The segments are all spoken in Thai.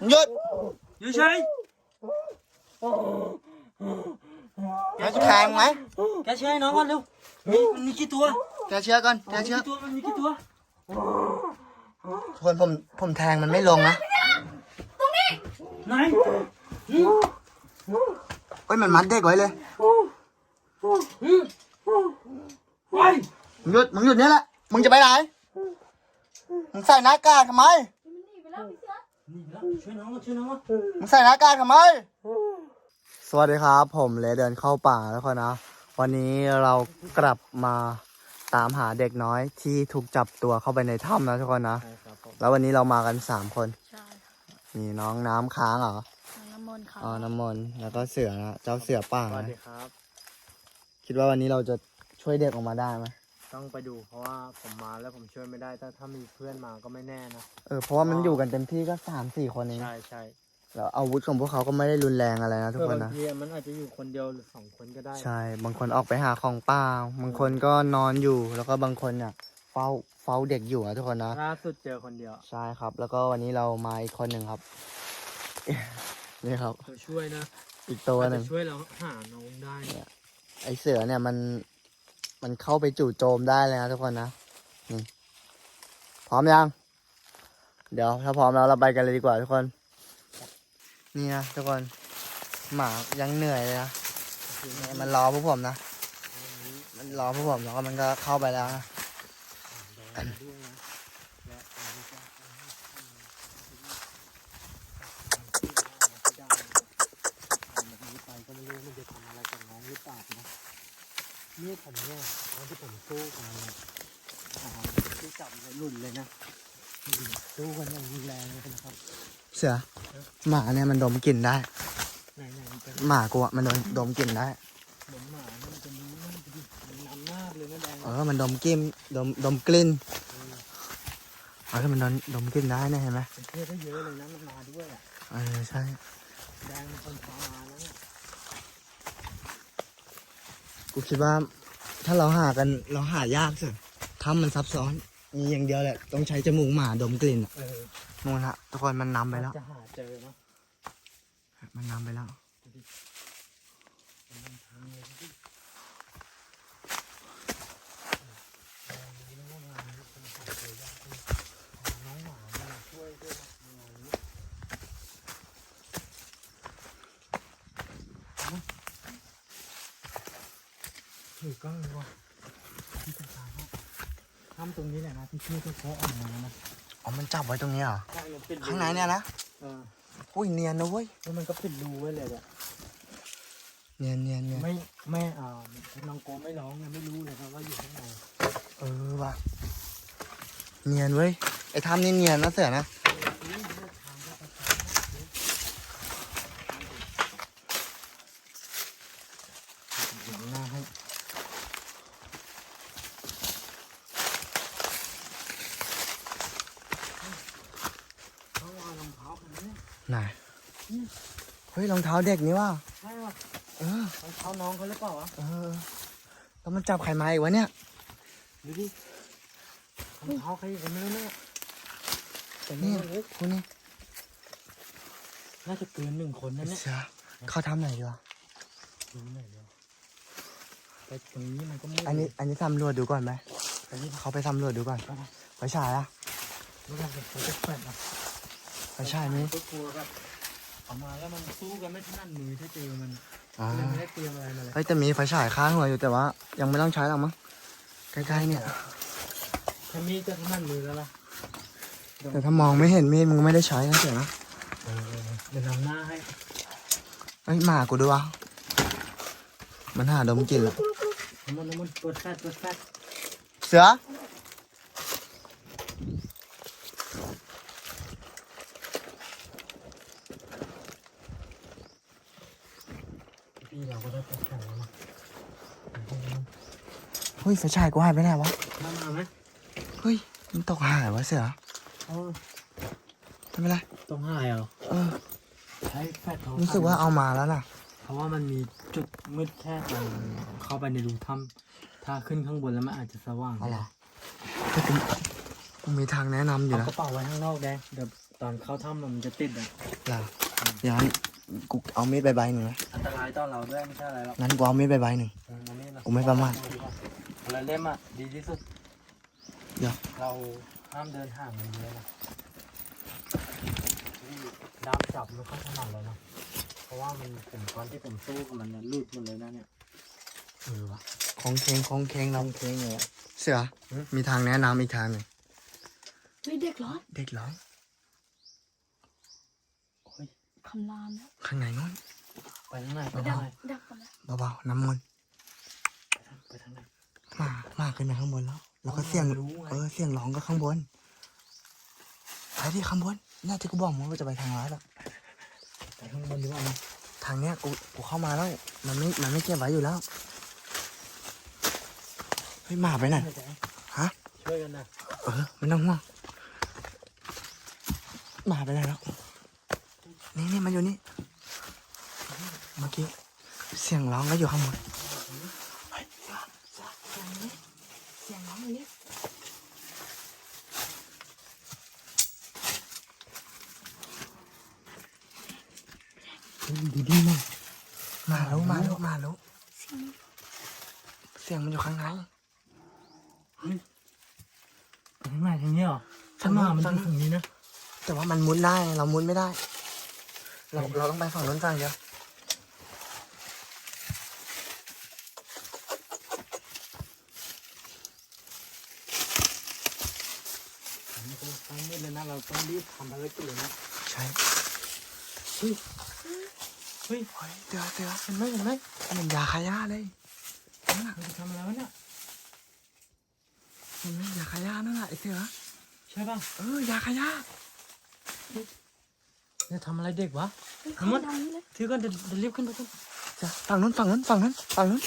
มึงหยุดอยู่เฉยแล้วจะแทงไหมแกเชื่อให้น้องก่อนเร็วมีมันมีกี่ตัวแกเชื่อก่อนแกมันมีเชื่อกี่ตัวมันมีกี่ตัวคนผมผมแทงมันไม่ลงนะไหนเฮ้ยมันมัดเด็กไว้เลยไปมึงหยุดมึงหยุดเนี่ยแหละมึงจะไปไหนมึงใส่หน้ากากทำไมนี่แล้วช่วยน้องก่อนช่วยน้องก่อน มึงใส่หน้ากากทำไม สวัสดีครับ ผมเลยเดินเข้าป่าแล้วคนนะ วันนี้เรากลับมาตามหาเด็กน้อยที่ถูกจับตัวเข้าไปในถ้ำนะทุกคนนะใช่ครับผมแล้ววันนี้เรามากันสามคนใช่มีน้องน้ำค้างเหรอ น้ำมนต์ค่ะอ๋อ น้ำมนต์แล้วก็เสือนะ เจ้าเสือป่าสวัสนะดีครับคิดว่าวันนี้เราจะช่วยเด็กออกมาได้ไหม ต้องไปดูเพราะว่าผมมาแล้วผมช่วยไม่ได้ ถ้าถ้ามีเพื่อนมาก็ไม่แน่นะเออเพราะว่ามันอยู่กันเต็มที่ก็สามสี่คนเองใช่ใช่แล้วอาวุธของพวกเขาก็ไม่ได้รุนแรงอะไรนะทุกเพื่อคนบางนะทีมันอาจจะอยู่คนเดียวหรือสองคนก็ได้ ใช่บางคนออกไปหาของป่าบางคนก็นอนอยู่แล้วก็บางคนเนี่ยเฝ้าเฝ้าเด็กอยู่นะทุกคนนะ ล่าสุดเจอคนเดียวใช่ครับ แล้วก็วันนี้เรามาอีกคนหนึ่งครับ นี่ครับเราช่วยนะอีกตัวอาจหจะนึ่งช่วยเราหาน้องได้นะไอเสือเนี่ยมัน มันเข้าไปจู่โจมได้เลยนะทุกคนนะนี่พร้อมยัง เดี๋ยวถ้าพร้อมแล้วเราไปกันเลยดีกว่าทุกคน นี่นะทุกคน หมายังเหนื่อยเลยนะมันรอพวกผมนะ มันรอพวกผมแล้วก็มันก็เข้าไปแล้วนะ ไปก็ไม่รู้มันจะทำอะไรกับน้องหรือเปล่านะ นี่ผมเนี่ยตอนที่ผมสู้กับมันเนี่ยอ่าที่จับมันหลุดเลยนะสู้กันอย่างรุนแรงเลยนะครับ เสือหมาเนี่ยมันดมกลิ่นได้ ไหนไหนๆมันเป็นหมากูอะมันดมดมกลิ่นได้ เหมือนหมาเนี่ยมันจะรู้นะมันจะดิมันนำหน้าเลยนะแดงเออมันดมกลิ่นดมดมกลิ่นเออมันดมดมกลิ่นได้นะเห็นไหมเป็นเพื่อนได้เยอะเลยนะมันมาด้วยอะเออใช่ แดงเป็นคนพามาแล้วเนี่ย กูคิดว่า ถ้าเราหากันเราหายากสิทำมันซับซ้อน มีอย่างเดียวแหละ ต้องใช้จมูกหมาดมกลิ่นอะเออนู่นฮะทุกคนมันนำไปแล้ว จะหาเจอเนาะมันนำไปแล้ว มันนำทางเลยพี่น้องหมาเนี่ยช่วยด้วยนะงานนี้ ถือกล้องเลยว่ะที่จะตายแล้วทำตรงนี้แหละนะที่ช่วยตัวเขาออกมานะอ๋อมันจับไว้ตรงนี้เหรอ ใช่มันปิดรูข้างในเนี่ยนะเอออุ้ยเนียนนะเว้ย แล้วมันก็ปิดรูไว้เลยเนี่ยเนียนเนียนเนียนไม่ไม่อ่าน้องโกไม่ร้องไงไม่รู้เลยครับว่าอยู่ข้างในเออว่ะ เนียนเว้ย ไอ้ทำนี่เนียนนะเสือนะ เดี๋ยวหน้าให้เขาเอารองเท้าคันนี้ ไหนเฮ้ยรองเท้าเด็กนี่ว่ะใช่ป่ะเออรองเท้าน้องเขาหรือเปล่าวะเออแล้วมันจับใครมาอีกวะเนี่ยดูดิรองเท้าใครอีกันไม่รู้เนี่ยแต่นี่นี่คุณนี่น่าจะเกินหนึ่งคนนั่นเนี่ยเสือเขาทำไหนดีวะดูหน่อยเดียวแต่ตรงนี้มันก็มืดอันนี้อันนี้สำรวจดูก่อนไหมอันนี้เขาไปสำรวจดูก่อนก็ได้ไฟฉายอะไม่ได้เลยเขาจะเปิดอะ ไฟฉายนี้ก็กลัวแบบเอามาแล้วมันสู้กันไม่ถนัดมือถ้าเจอมันอ๋อเลยไม่ได้เตรียมอะไรมาเลยเฮ้ยแต่มีไฟฉายค้างหัวอยู่แต่ว่า ยังไม่ต้องใช้หรอกมั้งใกล้ๆเนี่ยถ้ามีดจะถนัดมือแล้วล่ะแต่ถ้ามองไม่เห็นมีดมึงก็ไม่ได้ใช้นะเสือนะเออเดี๋ยวนำหน้าให้เฮ้ยหมากูดูวะมันหาดมกลิ่นแล้วน้ำมันน้ำมันตัวแซดตัวแซดเสือ พี่เราก็ได้ตัวแซดแล้วนะเฮ้ยไฟฉายกูหายไปไหนวะน้ำมาไหมเฮ้ยมันตกหายวะเสือเออไม่เป็นไรต้องหายเหรอเออใช้แฟลชโทรศัพท์รู้สึกว่าเอามาแล้วน่ะ เพราะว่ามันมีจุดมืดแค่ตรงเข้าไปในรูถ้ำถ้าขึ้นข้างบนแล้วมันอาจจะสว่างเอาเหรอแต่กูกูมีทางแนะนำอยู่เอานะกระเป๋าไว้ข้างนอกแดงเดี๋ยวตอนเข้าถ้ำมันจะติดอะ ล่ะอย่างนั้น กูเอามีดใบใบหนึ่งนะอันตรายต่อเราด้วยไม่ใช่อะไรหรอกงั้นกูเอามีดใบใบหนึ่ง อืมอันนี้นะกูไม่ประมาทอะไรเล่มอะดีที่สุดเดี๋ยว เราห้ามเดินห่างมันเยอะนะที่ด้ามจับไม่ค่อยถนัดเลยนะเพราะว่ามันผมตอนที่ผมสู้กับมันเนี่ยหลุดหมดเลยนะเนี่ยเออวะ ของเคงของเคงเราต้องเค้งเลยอะเสือหือ มีทางแนะนำอีกทางหนึ่ง เฮ้ยเด็กร้อนเด็กร้อง คำรามแล้วข้างในนู้นไปทางไหนไปดัทางกไหนดักก่อนนะเบาๆน้ำมนต์ไปทางไหนมามาขึ้นไปข้างบนแล้ว แล้วก็เสียงรู้ไงเออเสียงร้องก็ข้างบนไปที่ข้างบนน่าจะกูบอกมึงว่าจะไปทางร้านอะไปข้างบนดีกว่านะทางเนี้ยกูกูเข้ามาแล้วมันไม่มันไม่เก็บไว้อยู่แล้วเฮ้ยหมาไปไหน ฮะ ช่วยกันนะเออไม่ต้องห่วงหมาไปไหนแล้ว นี่นี่มันอยู่นี่ เมื่อกี้ เสียงร้องก็อยู่ข้างบนเฮ้ยเสียงเสียงเสียงนี้เสียงร้องอยู่นี่เฮ้ยดีดีมั้งมาแล้วมาแล้วมาแล้วเสียงมันอยู่ข้างในไปทางไหนทางนี้เหรอฝั่ถ้างนู้มานมันฝั่งจะนู้นถึงนี้นะ แต่ว่ามันมุดได้ เรามุดไม่ได้ เราเราต้องไปฝั่งนู้นฝั่งเดียวอันนี้ก็ต้องมืดเลยนะเราต้องรีบทำภารกิจเลยนะใช่เฮ้ยเฮ้ยเฮ้ยเสือเสือเห็นไหมเห็นไหมเหมือนยาคาย่าเลยนั่นน่ะมันจะทำอะไรวะเนี่ยเห็นไหมยาคาย่านั่นแหละไอเสือใช่ป่ะเออยาคาย่าจะทำอะไรเด็กวะเฮ้ยเข้ามาทางนี้เลยถือก่อนเดี๋ยวเดี๋ยวรีบขึ้นไปกันเสือฝั่งนู้นฝั่งนู้นฝั่งนู้นฝั่งนู้น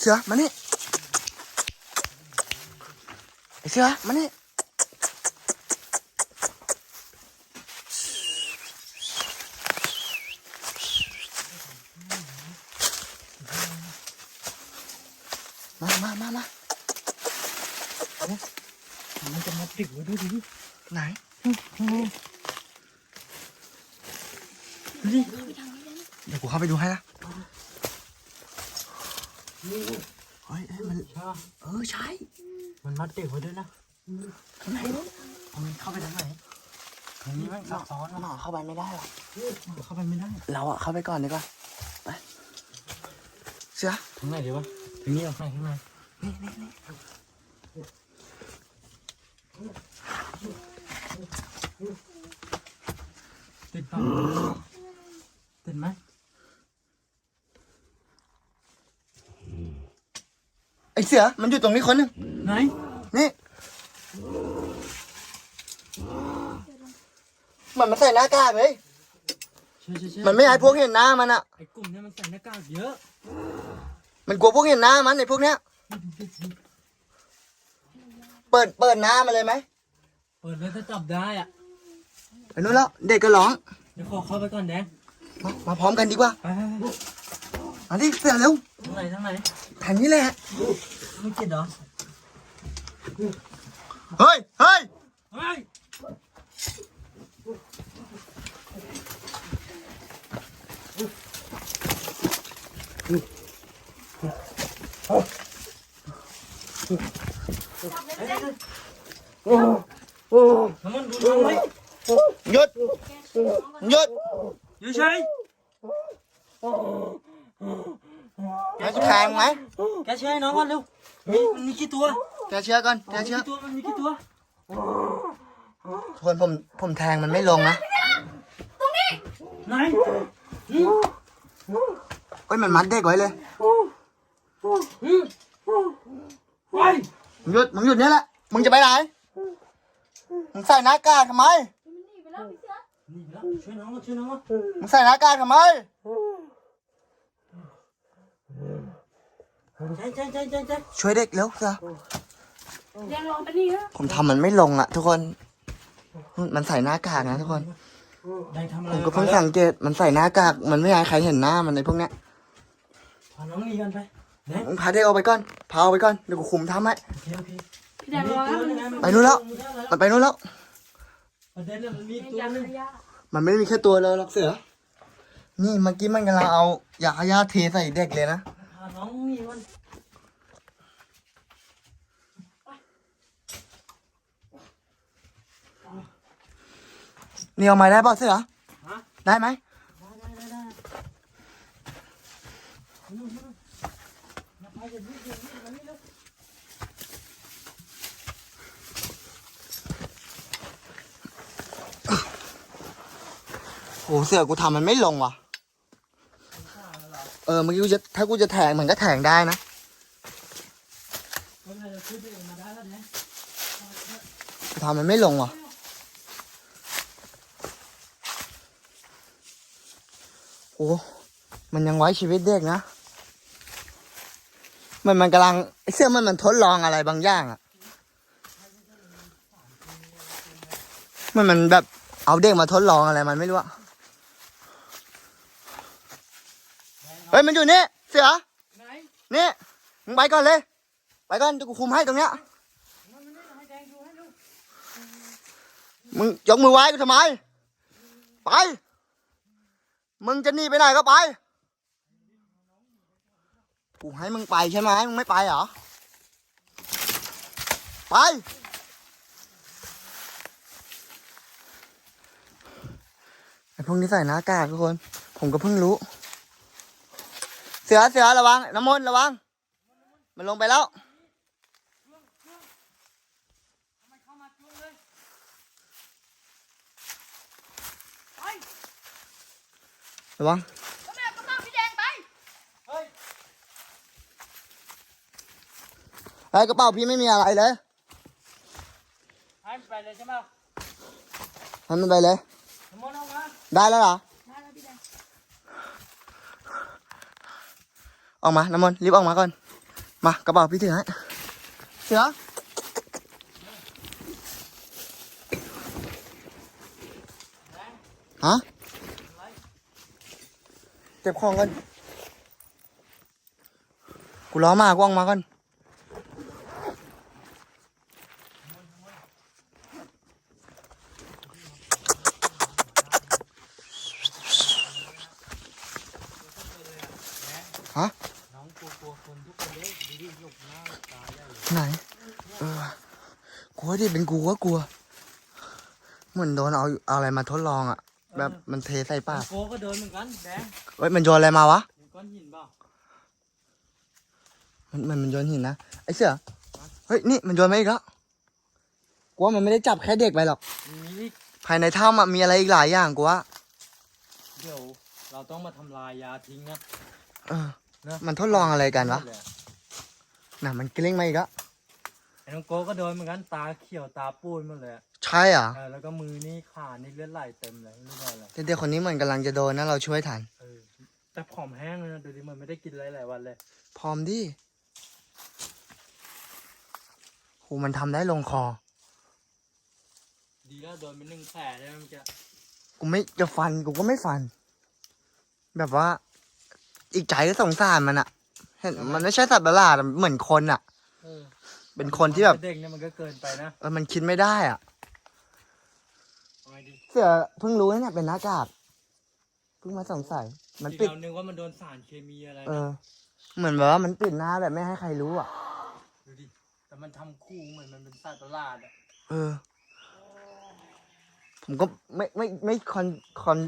เสือมานี่ไอเสือมานี่ มามามามา มันจะมาติ ดไว้ด้วยดิไหนดูดิไปทางนี้เลยนะเดี๋ยวกูเข้าไปดูให้นะนี่เฮ้ยเฮ้ยมันใช่ป่ะเออใช่ มันมัดเด็กไว้ด้วยนะทางไหนเอามันเข้าไปทางไหนทางนี้ไหมซับซ้อนหนะนอเข้าไปไม่ได้หรอกเข้าไปไม่ได้ เราอะเข้าไปก่อนดีกว่าไปเสือทางไหนดีวะทางนี้เอาข้างในข้างในนี่นี่นี่ ติดป่ะติดไหมไอเสือมันอยู่ตรงนี้คนหนึงไหน นี่ มันมันใส่หน้ากากเลย ใช่ใช่ใช่มันไม่ให้พวกเห็นหน้ามันอะไอ้กลุ่มเนี้ยมันใส่หน้ากากเยอะ มันกลัวพวกเห็นหน้ามันไอพวกเนี้ย เปิดเปิดหน้ามันเลยไหมเปิดแล้วถ้าจับได้อะไปนู้นแล้วเด็กก็ร้องเดี๋ยวขอเข้าไปก่อนแดงมามาพร้อมกันดีกว่าไปไปไปมาดิเสือเร็วทางไหนทางไหนทางนี้แหละไม่ติดเหรอเฮ้ยเฮ้ยเฮ้ย น้ำมันดูน้ำไหมหยุดหยุดอยู่เฉยให้กูแทงไหมแกเชื่อให้น้องก่อนเร็วมีมันมีกี่ตัวแกเชื่อก่อนแกเชื่อกี่ตัวมันมีกี่ตัวทวนผมผมแทงมันไม่ลงนะตรงนี้ไหนเอ้ยมันมัดเด็กไว้เลยไปหยุดมึงหยุดเนี่ยแหละมึงจะไปไหน มึงใส่หน้ากากทำไม มันหนีไปแล้วพี่เสือนี่แล้วช่วยน้องก่อนช่วยน้องก่อนมึงใส่หน้ากากทำไมใช่ใช่ใช่ใช่ใช่ช่วยเด็กเร็วเถอะเรียนรอไปนี่นะผมทำมันไม่ลงอะ ทุกคน มันใส่หน้ากากนะทุกคนแดงทำอะไรผมก็เพิ่งสังเกตมันใส่หน้ากาก มันไม่อยากให้ใครเห็นหน้ามันในพวกเนี้ย พาน้องลีกันไปแดงมึงพาเด็กเอาไปก่อน พาเอาไปก่อน เดี๋ยวกูคุมทำให้โอเคโอเค พี่แดงระวังนะมันไปนู่นแล้ว มันไปนู่นแล้ว ประเด็นน่ะมันมีเป็นตัวยาหนึงขยะมันไม่ได้มีแค่ตัวเลยหรอกเสือ นี่เมื่อกี้มันกำลังเอายาขยะเทใส่เด็กเลยนะพาน้องลีมันนี่เอาไม้ได้ป่ะเสือฮะได้ไหม ได้ได้ได้ได้นู่นนู่นมาไปอย่าวิ่งอย่าวิ่งมานี่เร็ว โอ้เสือกูทำมันไม่ลงว่ะ เออเมื่อกี้กูจะถ้ากูจะแทงมันก็แทงได้นะไม่เป็นไรเราขึ้นไปเองมาได้แล้วแดงกูทำมันไม่ลงว่ะ โอ้มันยังไว้ชีวิตเด็กนะ มันมันกำลังไอ้เสื้อมันมันทดลองอะไรบางอย่างอะมันมันแบบเอาเด็กมาทดลองอะไรมันไม่รู้อะ เฮ้ยมันอยู่นี่เสือไหนนี่มึงไปก่อนเลย ไปก่อนเดี๋ยวกูคุมให้ตรงเนี้ยมันมันนี่ให้แดงดูให้ดูมึงยกมือไหว้กูทำไม ไป มึงจะหนีไปไหนก็ไป กูให้มึงไปใช่ไหมมึงไม่ไปเหรอ ไป ไอ้พวกนี้ใส่หน้ากากทุกคน ผมก็เพิ่งรู้เสือเสือระวัง น้ำมนต์ระวัง มันลงไปแล้วมันเข้ามาจุ้งเลยไประวังก็แม่ก็ต้องพี่แดงไปเฮ้ยไอ้กระเป๋าพี่ไม่มีอะไรเลยให้มันไปเลยใช่ไหมให้มันไปเลยน้ำมันต์ออกมาได้แล้วเหรอ ได้แล้วพี่แดง ออกมา น้ำมนต์รีบออกมาก่อน มากระเป๋าพี่ถือให้เสือฮะเก็บของกันกูล้อมากว่องมาก่อน ฮะ น้องกลัวกลัวคนทุกคนเลยดีดีหลบหน้าหลบตาได้เลย ไหน เออกลัวดิเป็นกูก็กลัว เหมือนโดนเอาเอาอะไรมาทดลองอะแบบมันเทใส่ปากโกก็โดนเหมือนกันแดงเอ้ยมันโยนอะไรมาวะเห็นก้อนหินเปล่ามันมันมันโยนหินนะไอ้เสือเฮ้ยนี่มันโยนมาอีกแล้วกูว่ามันไม่ได้จับแค่เด็กไปหรอก มีอีกภายในถ้ำอะมีอะไรอีกหลายอย่างกูว่าเดี๋ยวเราต้องมาทำลายยาทิ้งนะ เออนะ มันทดลองอะไรกันวะแหลน่ะมันเกลี้งมาอีกแล้วไอ้ น้องโกก็โดนเหมือนกันตาเขียวตาปูนหมดเลยอะใช่เหรอะเออแล้วก็มือนี่ขานี่เลือดไหลเต็มเลยไม่รู้เป็นอะไรแต่เด็กคนนี้เหมือนกำลังจะโดนนะเราช่วยทันเออแต่ผอมแห้งเลยนะดูดิมันไม่ได้กินอะไรหลายวันเลย พร้อมดิโหมันทำได้ลงคอ ดีแล้วโดนเป็นหนึ่งแผลได้ไหมเมื่อกี้กูไม่จะฟันกูก็ไม่ฟัน แบบว่า อีกใจก็สงสารมันอะเห็นมันไม่ใช่สัตว์ประหลาดอะเหมือนคนอะ เออเป็นคนที่แบบเด็กเนี่ยมันก็เกินไปนะเออมันคิดไม่ได้อะเอาไงดีเสือเพิ่งรู้นะเนี่ยเป็นหน้ากากเพิ่งมาสงสัย มันที่ปิดเรานึกว่ามันโดนสารเคมีอะไรเอนะอเหมือนแบบว่ามันปิดหน้าแบบไม่ให้ใครรู้อะดูดิแต่มันทำคู่เหมือนมันเป็นสัตว์ประหลาดอะเออ ผมก็ไม่ไม่ไม่คอนคอน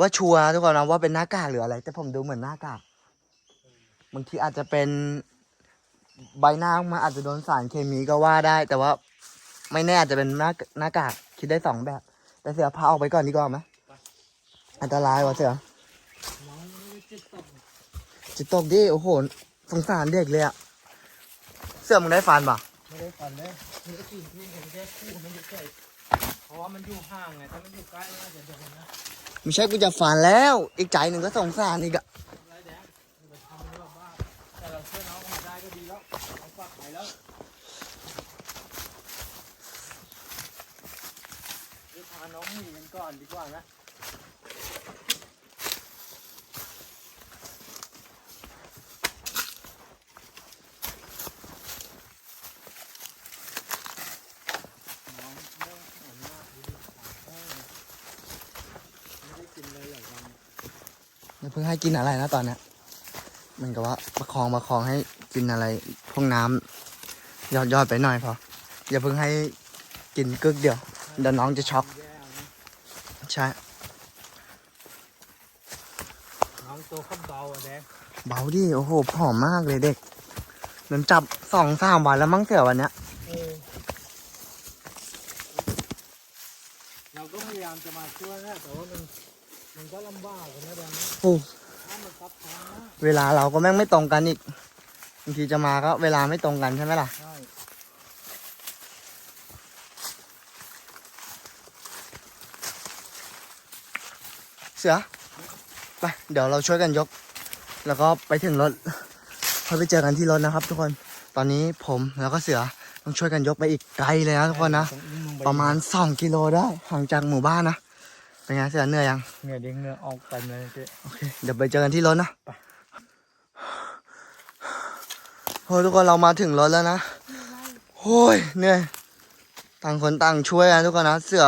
ว่าชัวร์ทุกคนนะว่าเป็นหน้ากากหรืออะไร แต่ผมดูเหมือนหน้ากากบางทีอาจจะเป็น ใบหน้ามันอาจจะโดนสารเคมีก็ว่าได้ แต่ว่าไม่แน่อาจจะเป็นหน้าหน้ากากคิดได้สองแบบ แต่เสือพาออกไปก่อนดีกว่าไหมอันตรายว่ะเสือน้องไม่ได้จิตตกจะตกดิโอ้โหสงสารเด็กเลยอะเสือมึงได้ฟันป่ะไม่ได้ฟันเลยมันก็กินคู่มันแค่คู่มันเฉยๆเพราะว่ามันอยู่ห่างไงถ้ามันอยู่ใกล้มันอาจจะโดนนะไม่ใช่กูจะฟันแล้ว อีกใจหนึ่งก็สงสารอีกอะ แล้วอนดีกว่านะน้องเริ่มหมากดูดิปากแห้งเลยไม่ได้กินเลยหลานอย่เพิ่งให้กินอะไรนะตอนนี้เหมันก็ว่าประคองประคองให้ กินอะไรพวกน้ำยอดยอดๆไปหน่อยพออย่าเพิ่งให้กินกึกเดียวเดี๋ยวน้องจะช็อกแย่เอานะใช่น้องตัวเขาเบาอะแดงเบาดิโอ้โหผอมมากเลยเด็กเหมือนจับสองสามวันแล้วมั้งเสือวันเนี้ยเออเราก็พยายามจะมาช่วยนะแต่ว่ามันมันก็ลำบากกันนะแดงนะโอ้ถ้ามันซับซ้อนมากเวลาเราก็แม่งไม่ตรงกันอีก บางทีจะมาก็เวลาไม่ตรงกันใช่ไหมล่ะ ใช่ เสือ ไป เดี๋ยวเราช่วยกันยก แล้วก็ไปถึงรถพอไปเจอกันที่รถนะครับ ทุกคน ตอนนี้ผมแล้วก็เสือต้องช่วยกันยกไปอีกไกลเลยนะทุกคนนะต้องอุ้มลงไประมาณสองกิโลได้ห่างจากหมู่บ้านนะ เป็นไงเสือเหนื่อยยัง เหงื่อเด้งเหงื่อออกเต็มเลยพี่โอเค เดี๋ยวไปเจอกันที่รถนะ โอ้ยทุกคนเรามาถึงรถแล้วนะโอ้ยเหนื่อยต่างคนต่างช่วยกันทุกคนนะเสือ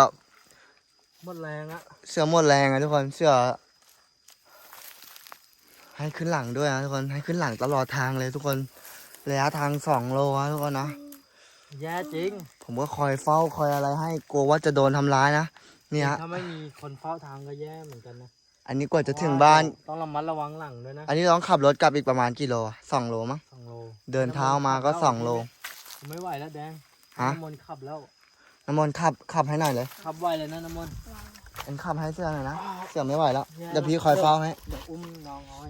หมดแรงอะเสือหมดแรงอะทุกคนเสือให้ขึ้นหลังด้วยนะทุกคนให้ขึ้นหลังตลอดทางเลยทุกคนระยะทางสองโลนะทุกคนนะแย่จริง ผมก็คอยเฝ้าคอยอะไรให้กลัวว่าจะโดนทำร้ายนะเนี่ยถ้าไม่มีคนเฝ้าทางก็แย่เหมือนกันนะ อันนี้กว่าจะถึงบ้าน ต้องระมัดระวังหลังด้วยนะอันนี้ต้องขับรถกลับอีกประมาณกี่โลอะสองโลมั้งสองโลเดินเท้ามาก็สองโลผมไม่ไหวแล้วแดงฮะ น้ำมนต์ขับแล้ว น้ำมนต์ขับขับให้หน่อยเลยขับไหวเลยนะน้ำมนต์ เอ็นขับให้เสื้อหน่อยนะเสื้อไม่ไหวแล้วแย่เดี๋ยวพี่คอยเฝ้าให้เดี๋ยวอุ้มน้องน้อย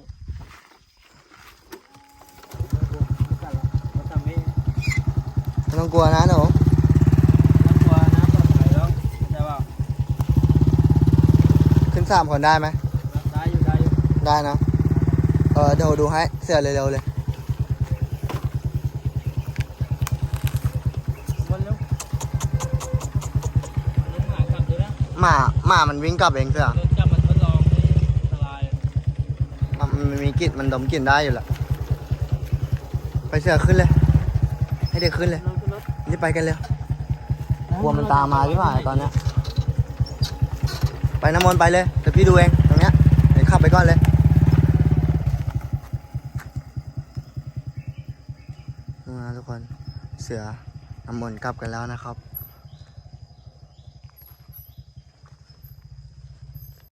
ไม่กลัวไม่กัดหรอกไม่ทำไม่ไม่ต้องกลัวนะหนูไม่กลัวนะปลอดภัยแล้วเข้าใจเปล่าขึ้นสามคนได้ไหมได้อยู่ ได้อยู่ได้นะ เออเดี๋ยวดูให้เสื้อเร็วๆเลยวันเร็ววันนี้หากลับด้วยนะหมาหมามันวิ่งกลับเองเสื้อรถจับมันทดลองให้อันตรายมันมีกลิ่นมันดมกลิ่นได้อยู่แหละไปเสื้อขึ้นเลย ให้เด็กขึ้นเลยรถขึ้นรถรีบไปกันเร็วกลัวมันตามมาใช่ไหมตอนเนี้ยไปน้ำมนต์ไปเลยเดี๋ยวพี่ดูเองตรงเนี้ยเดี๋ยวขับไปก่อนเลยนี่นะทุกคน เสือน้ำมนต์กลับกันแล้วนะครับ